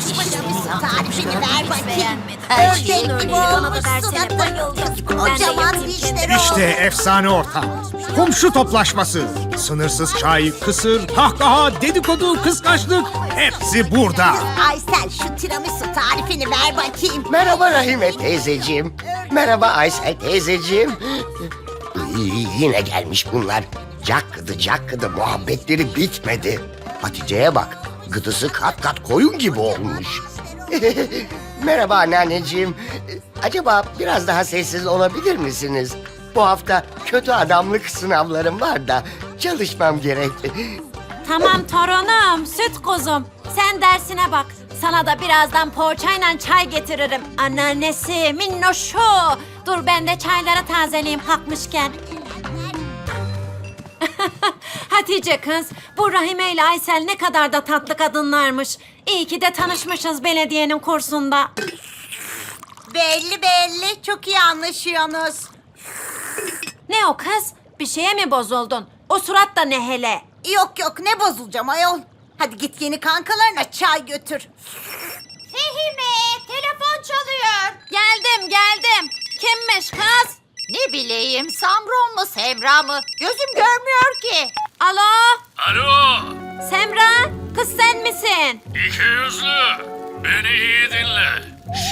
Tarifini ver bakayım. Bana da olmuş bayıldım. Kocaman dişleri İşte efsane ortam. Komşu toplaşması, sınırsız çay, kısır, kahkaha, dedikodu, kıskançlık hepsi burada. Aysel şu tiramisu tarifini ver bakayım. Merhaba Rahime teyzeciğim. Merhaba Aysel teyzeciğim. Yine gelmiş bunlar. Cakkıdı cakkıdı muhabbetleri bitmedi. Hatice'ye bak. Gıdısı kat kat koyun gibi olmuş. Merhaba anneanneciğim. Acaba biraz daha sessiz olabilir misiniz? Bu hafta kötü adamlık sınavlarım var da çalışmam gerek. Tamam torunum, süt kuzum. Sen dersine bak. Sana da birazdan poğaçayla çay getiririm. Anneannesi, minnoşu. Dur ben de çayları tazeleyeyim kalkmışken. Hatice kız, bu Rahime ile Aysel ne kadar da tatlı kadınlarmış. İyi ki de tanışmışız belediyenin kursunda. Belli belli çok iyi anlaşıyorsunuz. Ne o kız? Bir şeye mi bozuldun? O surat da ne hele? Yok yok ne bozulacağım ayol. Hadi git yeni kankalarına çay götür. Fehime telefon çalıyor. Geldim, geldim. Kimmiş kız? Ne bileyim Samron mu Semra mı? Gözüm görmüyor ki. Alo, Alo, Semra, kız sen misin? iki yüzlü. Beni iyi dinle.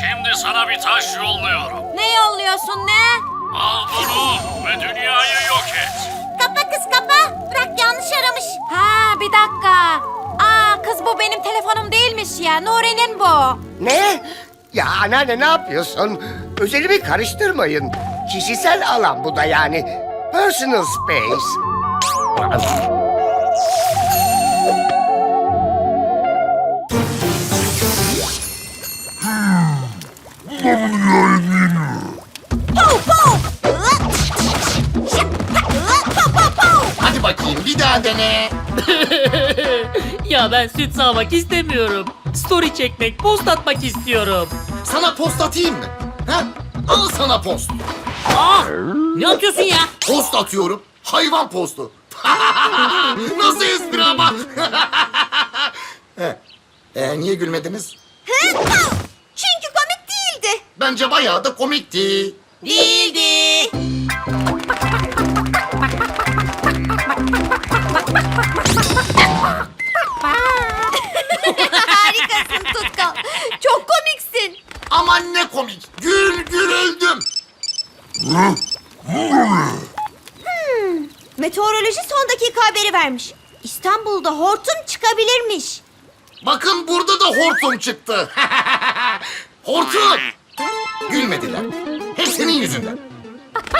Şimdi sana bir taş yolluyorum. Ne yolluyorsun ne? Al bunu ve dünyayı yok et. Kapa kız kapa. Bırak yanlış aramış. Ha bir dakika. Aa kız bu benim telefonum değilmiş ya. Nuri'nin bu. Ne? Ya anneanne ne yapıyorsun? Özelimi karıştırmayın. Kişisel alan bu da yani. Personal space. Hadi bakayım bir daha dene. ya ben süt sağmak istemiyorum. Story çekmek, post atmak istiyorum. Sana post atayım mı? Ha? Al sana post. Ah! Ne atıyorsun ya? Post atıyorum. Hayvan postu. Nasıl espri ama? ee, niye gülmediniz? Çünkü komik değildi. Bence bayağı da komikti. Değildi. Harikasın Tutkal. Çok komiksin. Aman ne komik. Gül gül öldüm. Meteoroloji son dakika haberi vermiş. İstanbul'da hortum çıkabilirmiş. Bakın burada da hortum çıktı. hortum. Gülmediler. Hep senin yüzünden.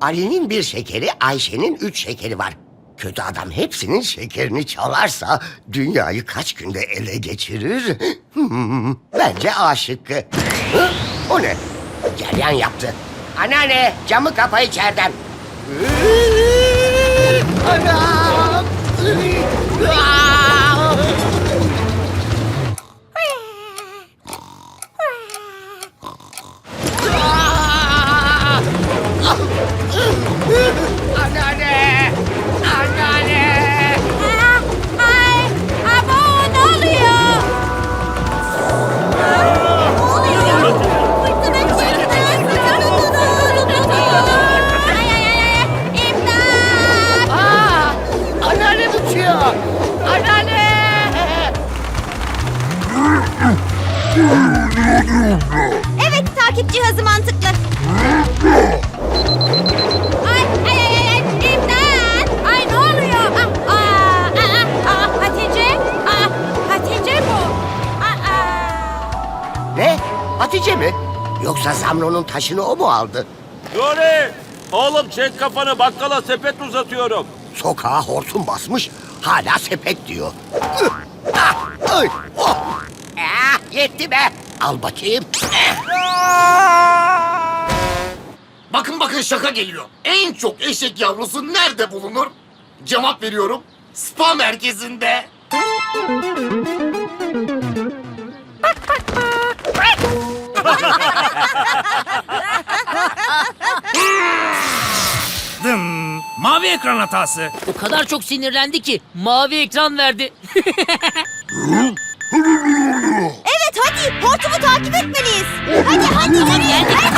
Ali'nin bir şekeri, Ayşe'nin üç şekeri var. Kötü adam hepsinin şekerini çalarsa dünyayı kaç günde ele geçirir? Hmm, bence A şıkkı. Hı? O ne? Ceryan yaptı. Anneanne camı kapa içeriden. Anam! Anneanne! Takip cihazı mantıklı. Ay ay ay ay. İmdat. Ay ne oluyor? Ah, aa, aa, aa, Hatice. Aa, Hatice bu. Aa. Ne? Hatice mi? Yoksa Zamro'nun taşını o mu aldı? Nuri! Oğlum çek kafanı bakkala sepet uzatıyorum. Sokağa hortum basmış, hala sepet diyor. Ah! Ay! Oh! Ah, yetti be! Al bakayım. Bakın bakın şaka geliyor. En çok eşek yavrusu nerede bulunur? Cevap veriyorum. Spa merkezinde. Dım, mavi ekran hatası. O kadar çok sinirlendi ki mavi ekran verdi. Evet hadi hortumu takip etmeliyiz. Hadi hadi hadi. Herkes.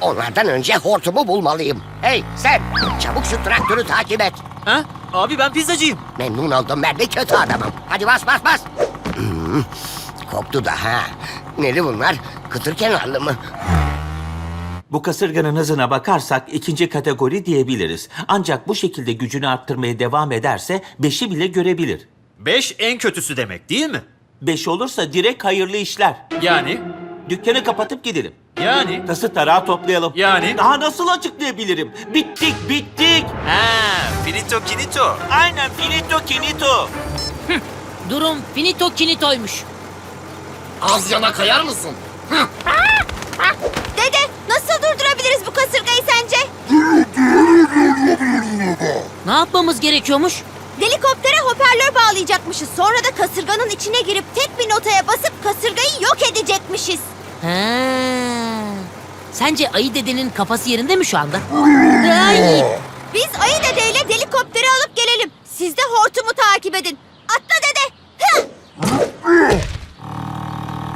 Onlardan önce hortumu bulmalıyım. Hey sen çabuk şu traktörü takip et. Ha? Abi ben pizzacıyım. Memnun oldum ben de kötü adamım. Hadi bas bas bas. Hmm, koptu da ha. Neli bunlar? Kıtır kenarlı mı? Bu kasırganın hızına bakarsak ikinci kategori diyebiliriz. Ancak bu şekilde gücünü arttırmaya devam ederse beşi bile görebilir. 5 en kötüsü demek değil mi? Beş olursa direkt hayırlı işler. Yani Dükkanı kapatıp gidelim. yani Tası tarağı toplayalım. Yani? Daha nasıl açıklayabilirim? Bittik bittik. ha finito kinito. Aynen finito kinito. Durum finito kinitoymuş. Az yana kayar mısın? Dede nasıl durdurabiliriz bu kasırgayı sence? Ne yapmamız gerekiyormuş? Helikoptere hoparlör bağlayacakmışız. Sonra da kasırganın içine girip tek bir notaya basıp kasırgayı yok edecekmişiz. Ha. Sence ayı dedenin kafası yerinde mi şu anda? Ay. Biz Ayı Dede ile helikopteri alıp gelelim. Siz de hortumu takip edin. Atla dede. Hıh!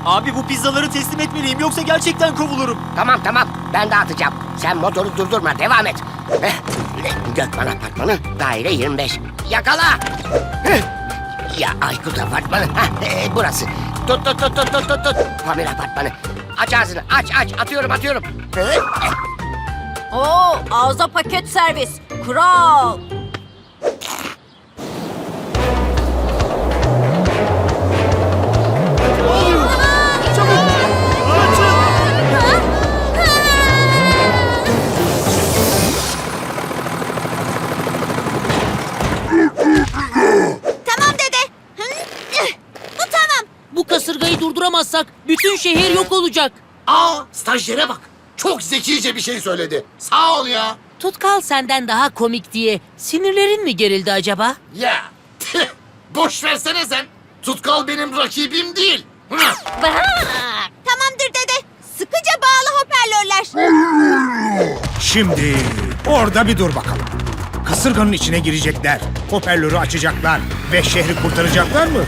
Abi bu pizzaları teslim etmeliyim yoksa gerçekten kovulurum. Tamam tamam ben de atacağım. Sen motoru durdurma devam et. Heh, Gökmen Apartmanı daire 25. Yakala. Heh, Ya Aykut Apartmanı. Heh, e, burası. Tut tut tut tut tut tut. tut. Pamir Apartmanı. Aç ağzını aç aç atıyorum atıyorum. Hı, Oo, ağza paket servis. Kral. Durduramazsak bütün şehir yok olacak. Aa stajyere bak. Çok zekice bir şey söyledi. Sağ ol ya. Tutkal senden daha komik diye sinirlerin mi gerildi acaba? Ya. tüh, Boş versene sen. Tutkal benim rakibim değil. Hı. Tamamdır dede. Sıkıca bağlı hoparlörler. Şimdi orada bir dur bakalım. Kasırganın içine girecekler. Hoparlörü açacaklar. Ve şehri kurtaracaklar mı?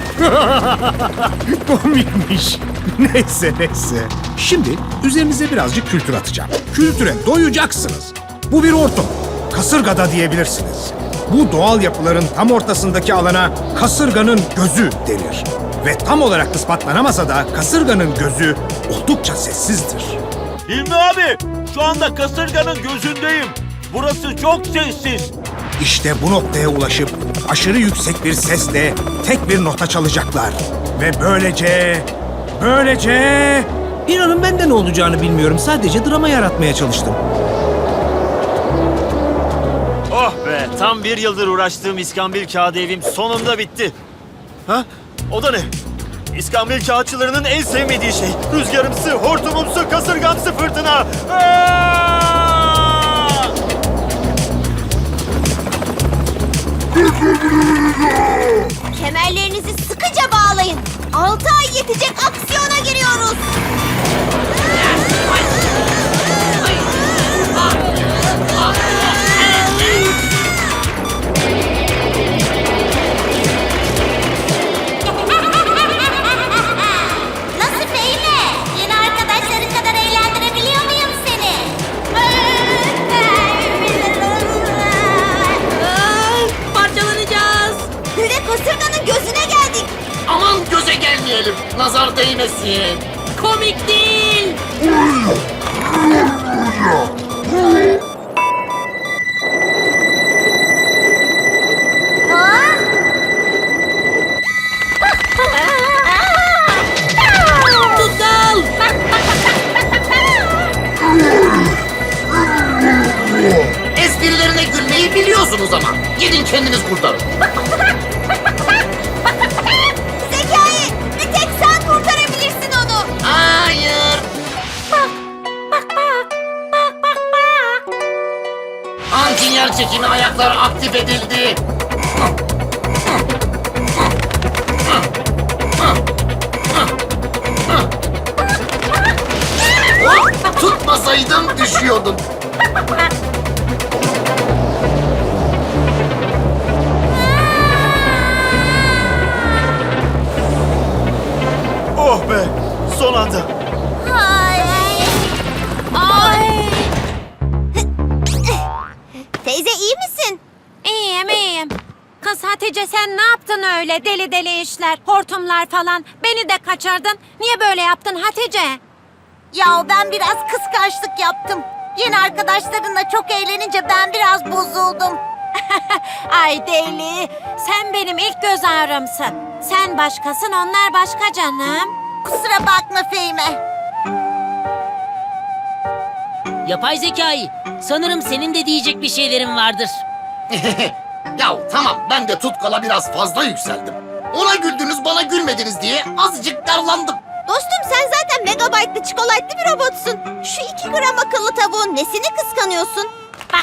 Komikmiş. Neyse neyse. Şimdi üzerinize birazcık kültür atacağım. Kültüre doyacaksınız. Bu bir ortam. Kasırgada diyebilirsiniz. Bu doğal yapıların tam ortasındaki alana kasırganın gözü denir. Ve tam olarak ispatlanamasa da kasırganın gözü oldukça sessizdir. Hilmi abi şu anda kasırganın gözündeyim. Burası çok sessiz. İşte bu noktaya ulaşıp aşırı yüksek bir sesle tek bir nota çalacaklar. Ve böylece, böylece... İnanın ben de ne olacağını bilmiyorum. Sadece drama yaratmaya çalıştım. Oh be tam bir yıldır uğraştığım iskambil kağıdı evim sonunda bitti. Ha? O da ne? İskambil kağıtçılarının en sevmediği şey. Rüzgarımsı, hortumumsu, kasırgamsı fırtına. Kemerlerinizi sıkıca bağlayın. 6 ay yetecek aksiyona giriyoruz. Gülmeyi biliyorsunuz ama. Gidin kendiniz kurtarın. Zekai bir tek sen kurtarabilirsin onu. Hayır. Antin yer çekimi ayaklar aktif edildi. Tutmasaydım yakalandı. Ay. Ay. Teyze iyi misin? İyiyim iyiyim. Kız Hatice sen ne yaptın öyle deli deli işler, hortumlar falan. Beni de kaçırdın. Niye böyle yaptın Hatice? Ya ben biraz kıskançlık yaptım. Yeni arkadaşlarınla çok eğlenince ben biraz bozuldum. Ay deli, sen benim ilk göz ağrımsın. Sen başkasın, onlar başka canım. Kusura bakma Fehime. Yapay zekayı. Sanırım senin de diyecek bir şeylerin vardır. Ya tamam ben de tutkala biraz fazla yükseldim. Ona güldünüz bana gülmediniz diye azıcık darlandım. Dostum sen zaten megabaytlı çikolatlı bir robotsun. Şu iki gram akıllı tavuğun nesini kıskanıyorsun? Taş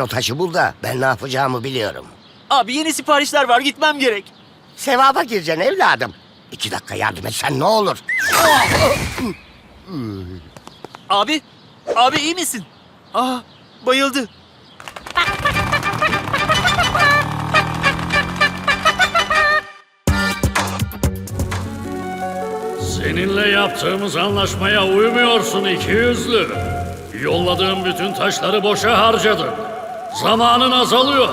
o taşı bul da ben ne yapacağımı biliyorum. Abi yeni siparişler var gitmem gerek. Sevaba gireceksin evladım. İki dakika yardım etsen ne olur? Abi, abi iyi misin? Aa, bayıldı. Seninle yaptığımız anlaşmaya uymuyorsun iki yüzlü. Yolladığım bütün taşları boşa harcadın. Zamanın azalıyor.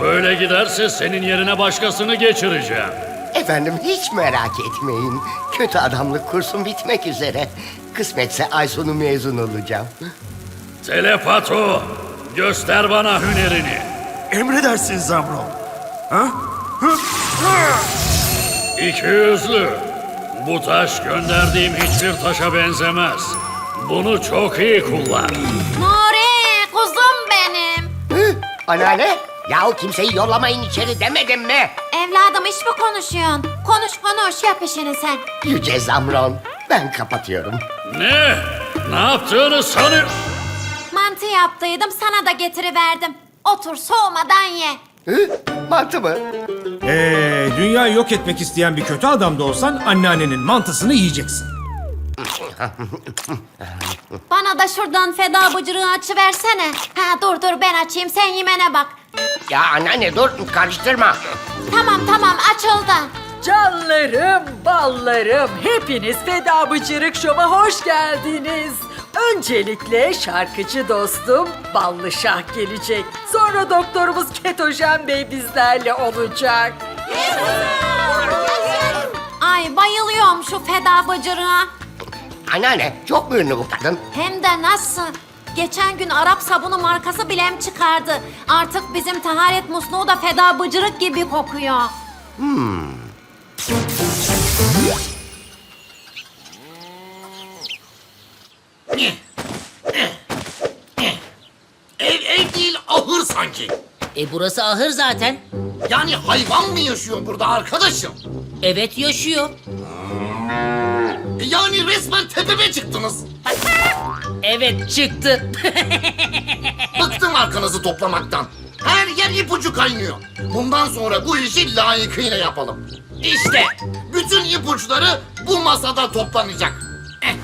Böyle giderse senin yerine başkasını geçireceğim. Efendim hiç merak etmeyin. Kötü adamlık kursun bitmek üzere. Kısmetse ay sonu mezun olacağım. Telepato, göster bana hünerini. Emredersin Zamron. İki yüzlü. Bu taş gönderdiğim hiçbir taşa benzemez. Bunu çok iyi kullan. Benim. Hı? Anneanne, yahu kimseyi yollamayın içeri demedim mi? Evladım iş mi konuşuyorsun? Konuş konuş, yap işini sen. Yüce Zamron, ben kapatıyorum. Ne? Ne yaptığını sanıyor... Mantı yaptıydım, sana da getiriverdim. Otur, soğumadan ye. Hı? Mantı mı? Ee, dünyayı yok etmek isteyen bir kötü adam da olsan anneannenin mantısını yiyeceksin. Bana da şuradan feda bıcırığı açıversene. Ha dur dur ben açayım, sen yemene bak. Ya anneanne dur, karıştırma. Tamam tamam açıldı. Canlarım, ballarım, hepiniz Feda Bıcırık Şov'a hoş geldiniz. Öncelikle şarkıcı dostum Ballı Şah gelecek. Sonra doktorumuz Ketojen Bey bizlerle olacak. Ay bayılıyorum şu feda bıcırığa. Anneanne, çok mu ünlü bu kadın? Hem de nasıl? Geçen gün Arap sabunu markası bilem çıkardı. Artık bizim taharet musluğu da feda bıcırık gibi kokuyor. Ev ev değil ahır sanki. E burası ahır zaten. Yani hayvan mı yaşıyor burada arkadaşım? Evet yaşıyor. Yani resmen tepeme çıktınız. Evet çıktı. Bıktım arkanızı toplamaktan. Her yer ipucu kaynıyor. Bundan sonra bu işi layıkıyla yapalım. İşte bütün ipuçları bu masada toplanacak. Eh,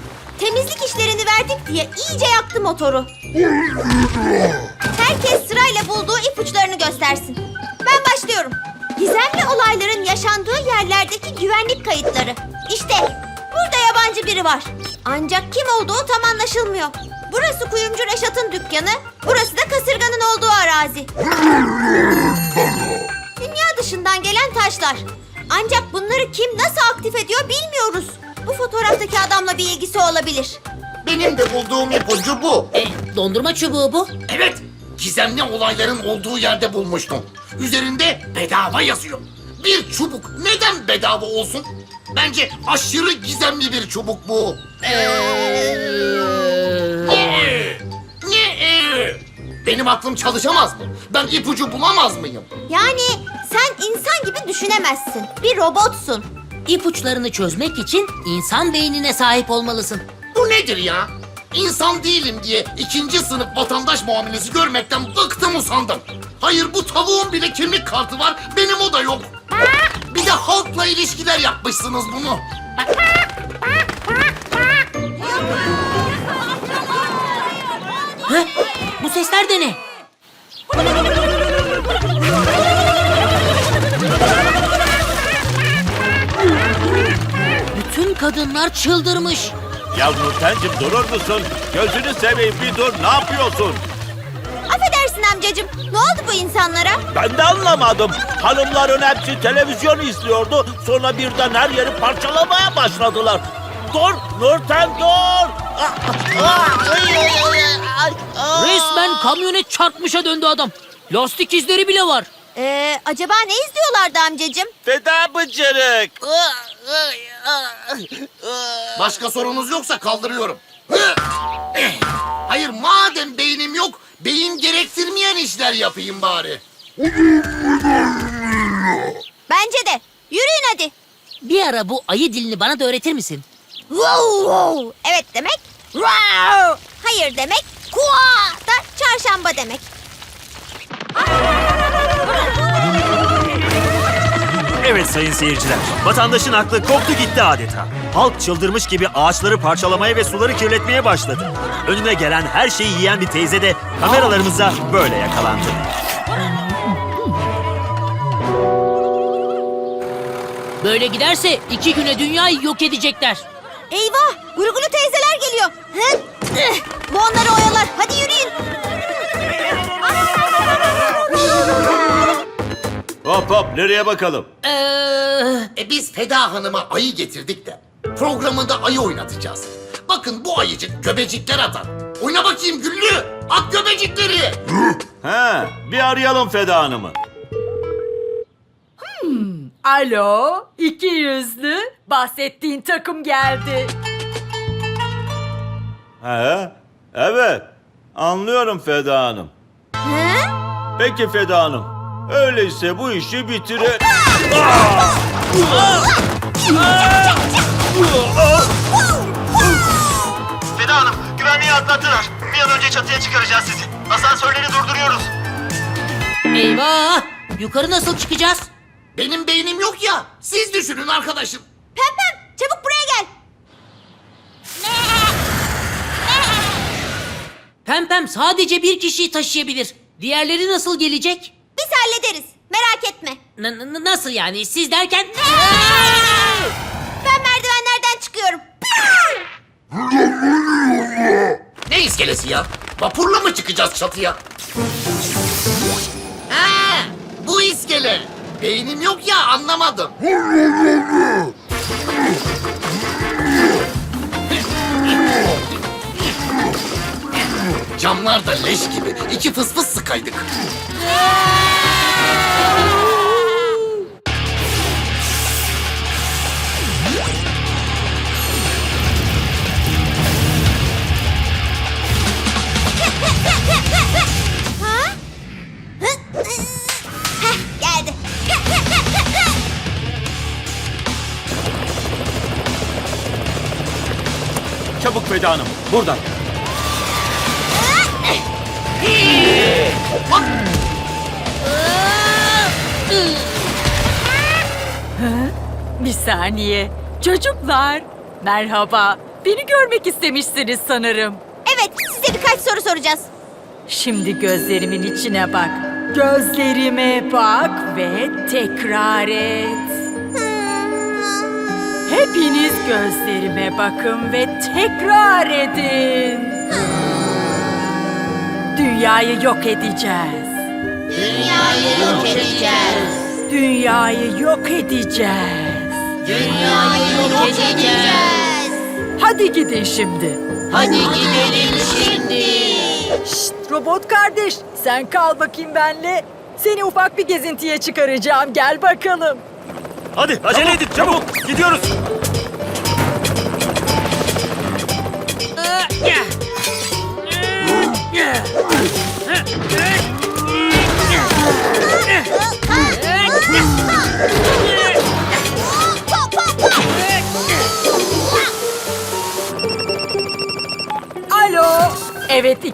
Temizlik işlerini verdik diye iyice yaktı motoru. Herkes sırayla bulduğu ipuçlarını göstersin. Ben başlıyorum. Gizemli olayların yaşandığı yerlerdeki güvenlik kayıtları. İşte burada yabancı biri var. Ancak kim olduğu tam anlaşılmıyor. Burası kuyumcu Reşat'ın dükkanı, burası da kasırganın olduğu arazi. Dünya dışından gelen taşlar. Ancak bunları kim nasıl aktif ediyor bilmiyoruz. Bu fotoğraftaki adamla bir ilgisi olabilir. Benim de bulduğum ipucu bu. E, dondurma çubuğu bu. Evet, gizemli olayların olduğu yerde bulmuştum. Üzerinde bedava yazıyor. Bir çubuk neden bedava olsun? Bence aşırı gizemli bir çubuk bu. Ne? Ne? Benim aklım çalışamaz mı? Ben ipucu bulamaz mıyım? Yani sen insan gibi düşünemezsin. Bir robotsun. İpuçlarını çözmek için insan beynine sahip olmalısın. Bu nedir ya? İnsan değilim diye ikinci sınıf vatandaş muamelesi görmekten bıktım usandım. Hayır bu tavuğun bile kimlik kartı var, benim o da yok. Bir de halkla ilişkiler yapmışsınız bunu. Hı? Bu sesler de ne? kadınlar çıldırmış. Ya Nurten'cim durur musun? Gözünü seveyim bir dur ne yapıyorsun? Amcacığım. Ne oldu bu insanlara? Ben de anlamadım. Hanımların hepsi televizyon izliyordu. Sonra birden her yeri parçalamaya başladılar. Dur Nurten dur. Resmen kamyonet çarpmışa döndü adam. Lastik izleri bile var. Ee, acaba ne izliyorlardı amcacığım? Feda bıcırık. Başka sorunuz yoksa kaldırıyorum. Hayır madem beynim yok, beyin gerektirmeyen işler yapayım bari. Bence de. Yürüyün hadi. Bir ara bu ayı dilini bana da öğretir misin? Wow, wow. Evet demek. Wow. Hayır demek. Kua da çarşamba demek. Evet sayın seyirciler. Vatandaşın aklı koptu gitti adeta. Halk çıldırmış gibi ağaçları parçalamaya ve suları kirletmeye başladı. Önüne gelen her şeyi yiyen bir teyze de kameralarımıza böyle yakalandı. Böyle giderse iki güne dünyayı yok edecekler. Eyvah! Gurgulu teyzeler geliyor. Hı? Bu onları oyalar. Hadi yürüyün. Hop hop nereye bakalım? Ee, E biz Feda Hanım'a ayı getirdik de programında ayı oynatacağız. Bakın bu ayıcık göbecikler atar. Oyna bakayım Güllü. At göbecikleri. He, bir arayalım Feda Hanım'ı. Alo, iki yüzlü. Bahsettiğin takım geldi. He, evet. Anlıyorum Feda Hanım. Peki Feda Hanım. Öyleyse bu işi bitirir. Feda Hanım, güvenliği atlattılar. Bir an önce çatıya çıkaracağız sizi. Asansörleri durduruyoruz. eyvah! Yukarı nasıl çıkacağız? Benim beynim yok ya. Siz düşünün arkadaşım. Pempem çabuk buraya gel. Pempem sadece bir kişiyi taşıyabilir. Diğerleri nasıl gelecek? Biz hallederiz. Merak etme. N- n- nasıl yani? Siz derken... Ben merdivenlerden çıkıyorum. Ne iskelesi ya? Vapurla mı çıkacağız çatıya? Ha, bu iskele. Beynim yok ya anlamadım. Camlar da leş gibi. İki fıs fıs sıkaydık. Ha? Geldi. Çabuk Feda Hanım, buradan. Saniye. Çocuklar, merhaba. Beni görmek istemişsiniz sanırım. Evet, size birkaç soru soracağız. Şimdi gözlerimin içine bak. Gözlerime bak ve tekrar et. Hepiniz gözlerime bakın ve tekrar edin. Dünyayı yok edeceğiz. Dünyayı yok edeceğiz. Dünyayı yok edeceğiz. Dünyayı yok edeceğiz. Hadi gidin şimdi. Hadi gidelim şimdi. Şşt, robot kardeş, sen kal bakayım benle. Seni ufak bir gezintiye çıkaracağım. Gel bakalım. Hadi acele edin çabuk. Gidiyoruz. Alo.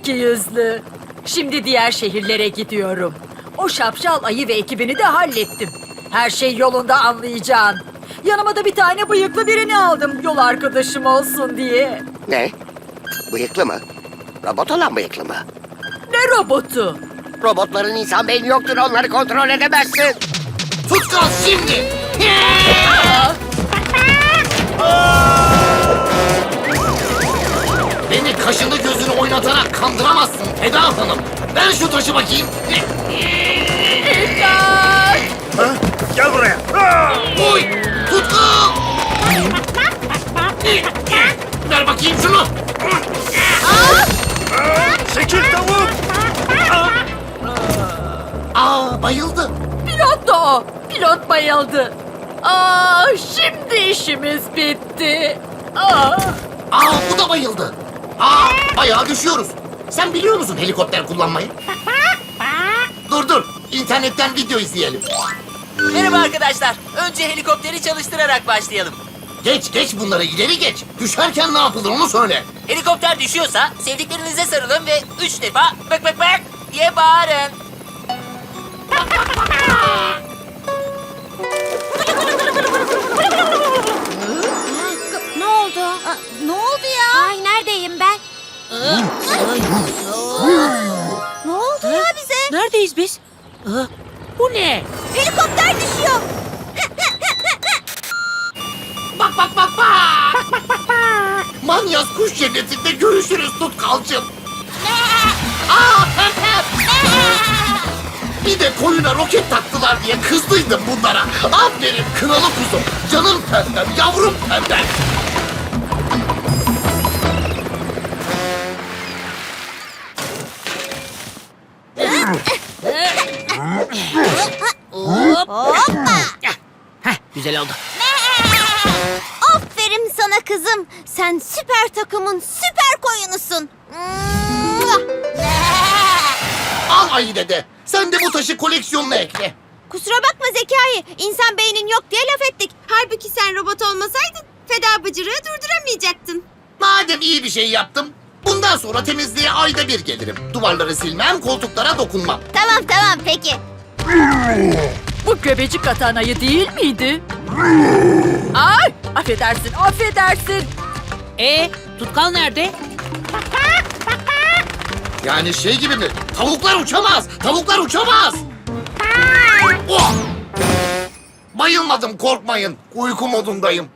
İki yüzlü. Şimdi diğer şehirlere gidiyorum. O şapşal ayı ve ekibini de hallettim. Her şey yolunda anlayacağın. Yanıma da bir tane bıyıklı birini aldım yol arkadaşım olsun diye. Ne? Bıyıklı mı? Robot olan bıyıklı mı? Ne robotu? Robotların insan beyni yoktur onları kontrol edemezsin. Tut gaz şimdi. Aa! Beni kaşını gözünü oynatarak kandıramazsın Eda Hanım. Ver şu taşı bakayım. Ha? Gel buraya. Oy! Tutku! Ver bakayım şunu. Çekil tavuk. Aa bayıldı. Pilot da o. Pilot bayıldı. Aa, şimdi işimiz bitti. Aa. Aa bu da bayıldı. Aa bayağı düşüyoruz. Sen biliyor musun helikopter kullanmayı? Dur dur. İnternetten video izleyelim. Merhaba arkadaşlar. Önce helikopteri çalıştırarak başlayalım. Geç geç bunları ileri geç. Düşerken ne yapılır onu söyle. Helikopter düşüyorsa sevdiklerinize sarılın ve üç defa bak bak bak diye bağırın. Oldu? Ne oldu ya? Ay neredeyim ben? Ne oldu ya bize? Neredeyiz biz? Aa, bu ne? Helikopter düşüyor. Bak bak bak bak. Manyas kuş cennetinde görüşürüz tutkalcım. Aa. Bir de koyuna roket taktılar diye kızdıydım bunlara. Aferin kınalı kuzum. Canım pembem, yavrum pembem. Güzel oldu. Aferin sana kızım. Sen süper takımın süper koyunusun. Al ayı dede. Sen de bu taşı koleksiyonuna ekle. Kusura bakma Zekai. İnsan beynin yok diye laf ettik. Halbuki sen robot olmasaydın feda bıcırığı durduramayacaktın. Madem iyi bir şey yaptım, bundan sonra temizliğe ayda bir gelirim. Duvarları silmem, koltuklara dokunmam. Tamam tamam peki. Bu göbecik atan ayı değil miydi? Ay, affedersin, affedersin. E tutkal nerede? Yani şey gibi mi? Tavuklar uçamaz, tavuklar uçamaz. Oh! Bayılmadım korkmayın. Uyku modundayım.